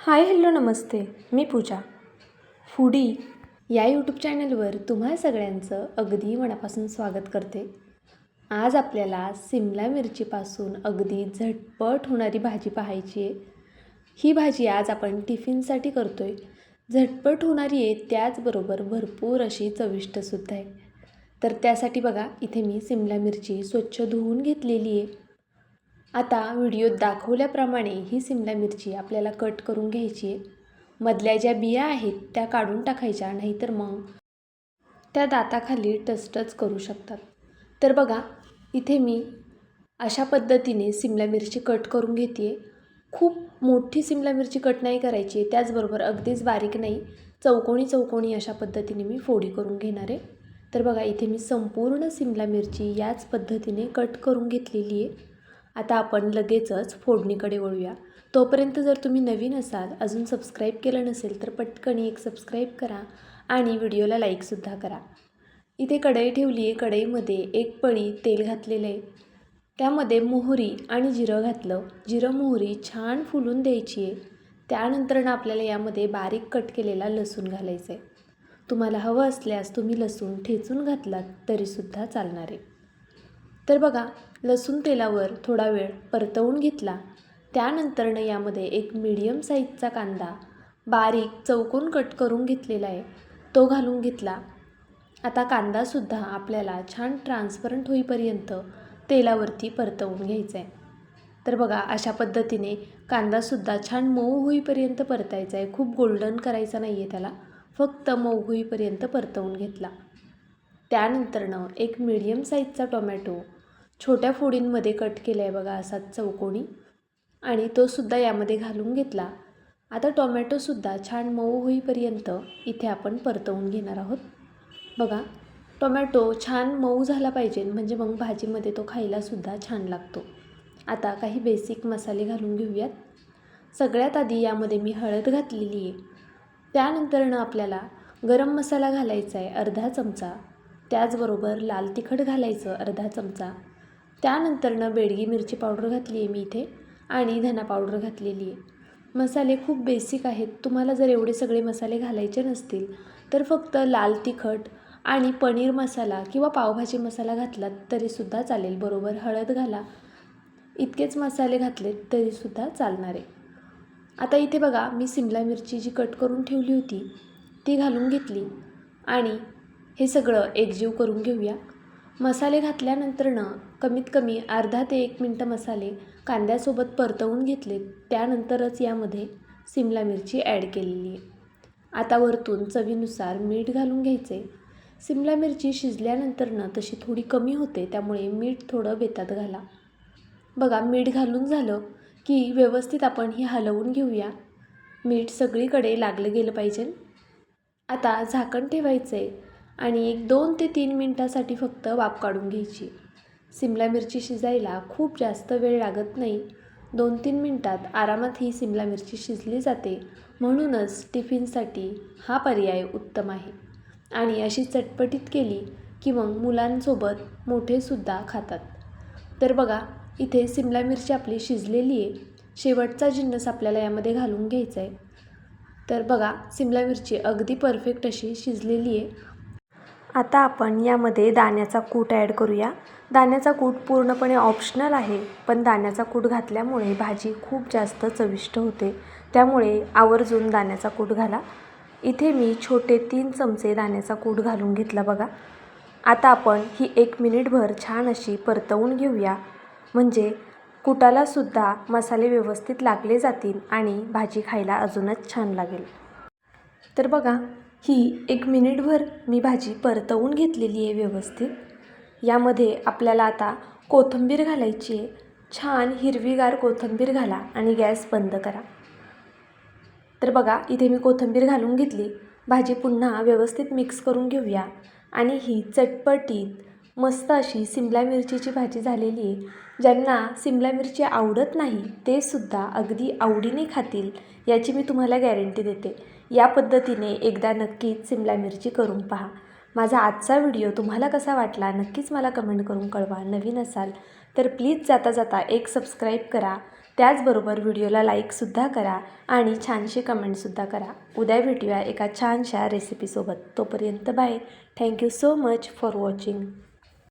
हाय hello नमस्ते. मी Pooja. Foodie या यूट्यूब चॅनलवर तुम्हा सगळ्यांचं अगदी मनापासून स्वागत करते. आज आपल्याला सिमला मिरचीपासून अगदी झटपट होणारी भाजी पाहायची आहे. ही भाजी आज आपण टिफिनसाठी करतो आहे झटपट होणारी आहे त्याचबरोबर भरपूर अशी चविष्टसुद्धा आहे. तर त्यासाठी बघा इथे मी सिमला मिरची स्वच्छ धुवून घेतलेली आहे. आता व्हिडिओत दाखवल्याप्रमाणे ही सिमला मिरची आपल्याला कट करून घ्यायची आहे. मधल्या ज्या बिया आहेत त्या काढून टाकायच्या नाहीतर मग त्या दाताखाली टचटच करू शकतात. तर बघा इथे मी अशा पद्धतीने सिमला मिरची कट करून घेते खूप मोठी सिमला मिरची कट नाही करायची त्याचबरोबर अगदीच बारीक नाही. चौकोनी चौकोनी अशा पद्धतीने मी फोडी करून घेणार आहे. तर बघा इथे मी संपूर्ण सिमला मिरची याच पद्धतीने कट करून घेतलेली आहे. आता आपण लगेचच फोडणीकडे वळूया. तोपर्यंत जर तुम्ही नवीन असाल अजून सबस्क्राईब केलं नसेल तर पटकन एक सबस्क्राईब करा आणि व्हिडिओला लाईकसुद्धा करा. इथे कढई ठेवली आहे कढईमध्ये एक पळी तेल घातलेलं आहे. त्यामध्ये मोहरी आणि जिरं घातलं. जिरं मोहरी छान फुलून द्यायची आहे त्यानंतरनं आपल्याला यामध्ये बारीक कट केलेला लसूण घालायचा आहे तुम्हाला हवं असल्यास तुम्ही लसूण ठेचून घातलात तरीसुद्धा चालणार आहे. तर बघा लसूण तेलावर थोडा वेळ परतवून घेतला. त्यानंतरनं यामध्ये एक मीडियम साईजचा कांदा बारीक चौकोन कट करून घेतलेला आहे. तो घालून घेतला. आता कांदासुद्धा आपल्याला छान ट्रान्सपरंट होईपर्यंत तेलावरती परतवून घ्यायचा आहे तर बघा अशा पद्धतीने कांदासुद्धा छान मऊ होईपर्यंत परतायचा आहे खूप गोल्डन करायचा नाही आहे त्याला. फक्त मऊ होईपर्यंत परतवून घेतला. त्यानंतरनं एक मीडियम साईजचा टोमॅटो छोट्या फोडींमध्ये कट केला आहे बघा असा चौकोनी. आणि तोसुद्धा यामध्ये घालून घेतला. आता टोमॅटोसुद्धा छान मऊ होईपर्यंत इथे आपण परतवून घेणार आहोत. बघा टोमॅटो छान मऊ झाला पाहिजे म्हणजे मग भाजीमध्ये तो खायलासुद्धा छान लागतो. आता काही बेसिक मसाले घालून घेऊयात. सगळ्यात आधी यामध्ये मी हळद घातलेली आहे. त्यानंतरनं आपल्याला गरम मसाला घालायचा आहे अर्धा चमचा. त्याचबरोबर लाल तिखट घालायचं अर्धा चमचा. त्यानंतरनं बेडगी मिरची पावडर घातली आहे मी इथे आणि धना पावडर घातलेली आहे. मसाले खूप बेसिक आहेत. तुम्हाला जर एवढे सगळे मसाले घालायचे नसतील तर फक्त लाल तिखट आणि पनीर मसाला किंवा पावभाजी मसाला घातलात तरीसुद्धा चालेल. बरोबर? हळद घाला. इतकेच मसाले घातलेत तरीसुद्धा चालणार आहे. आता इथे बघा मी सिमला मिरची जी कट करून ठेवली होती ती घालून घेतली आणि हे सगळं एकजीव करून घेऊया. मसाले घातल्यानंतरनं कमीत कमी अर्धा ते एक मिनटं मसाले कांद्यासोबत परतवून घेतले त्यानंतरच यामध्ये सिमला मिरची ॲड केलेली आहे. आता वरतून चवीनुसार मीठ घालून घ्यायचे. सिमला मिरची शिजल्यानंतरनं तशी थोडी कमी होते त्यामुळे मीठ थोडं बेतात घाला. बघा मीठ घालून झालं की व्यवस्थित आपण ही हलवून घेऊया. मीठ सगळीकडे लागलं गेलं पाहिजे. आता झाकण ठेवायचं आहे आणि एक दोन ते तीन मिनटासाठी फक्त वाफ काढून घ्यायची. सिमला मिरची शिजायला खूप जास्त वेळ लागत नाही. दोन तीन मिनटात आरामात ही सिमला मिरची शिजली जाते. म्हणूनच टिफिनसाठी हा पर्याय उत्तम आहे. आणि अशी चटपटीत केली की मग मुलांसोबत मोठेसुद्धा खातात. तर बघा इथे सिमला मिरची आपली शिजलेली आहे. शेवटचा जिन्नस आपल्याला यामध्ये घालून घ्यायचा आहे तर बघा सिमला मिरची अगदी परफेक्ट अशी शिजलेली आहे. आता आपण यामध्ये दाण्याचा कूट ॲड करूया. दाण्याचा कूट पूर्णपणे ऑप्शनल आहे पण दाण्याचा कूट घातल्यामुळे भाजी खूप जास्त चविष्ट होते. त्यामुळे आवर्जून दाण्याचा कूट घाला. इथे मी छोटे तीन चमचे दाण्याचा कूट घालून घेतला बघा. आता आपण ही एक मिनिटभर छान अशी परतवून घेऊया. म्हणजे कुटालासुद्धा मसाले व्यवस्थित लागले जातील आणि भाजी खायला अजूनच छान लागेल. तर बघा ही एक मिनिटभर मी भाजी परतवून घेतलेली आहे व्यवस्थित. यामध्ये आपल्याला आता कोथिंबीर घालायची आहे. छान हिरवीगार कोथिंबीर घाला आणि गॅस बंद करा. तर बघा इथे मी कोथिंबीर घालून घेतली. भाजी पुन्हा व्यवस्थित मिक्स करून घेऊया. आणि ही चटपटीत मस्त अशी सिमला मिरचीची भाजी झालेली आहे. ज्यांना सिमला मिरची आवडत नाही ते सुद्धा अगदी आवडीने खातील याची मी तुम्हाला गॅरंटी देते. या पद्धतीने एकदा नक्कीच सिमला मिरची करून पहा. माझा आजचा व्हिडिओ तुम्हाला कसा वाटला नक्कीच मला कमेंट करून कळवा. नवीन असाल तर प्लीज जाता जाता एक सबस्क्राईब करा. त्याचबरोबर व्हिडिओला लाईकसुद्धा करा आणि छानशी कमेंटसुद्धा करा. उद्या भेटूया एका छानशा रेसिपीसोबत. तोपर्यंत bye. Thank you so much for watching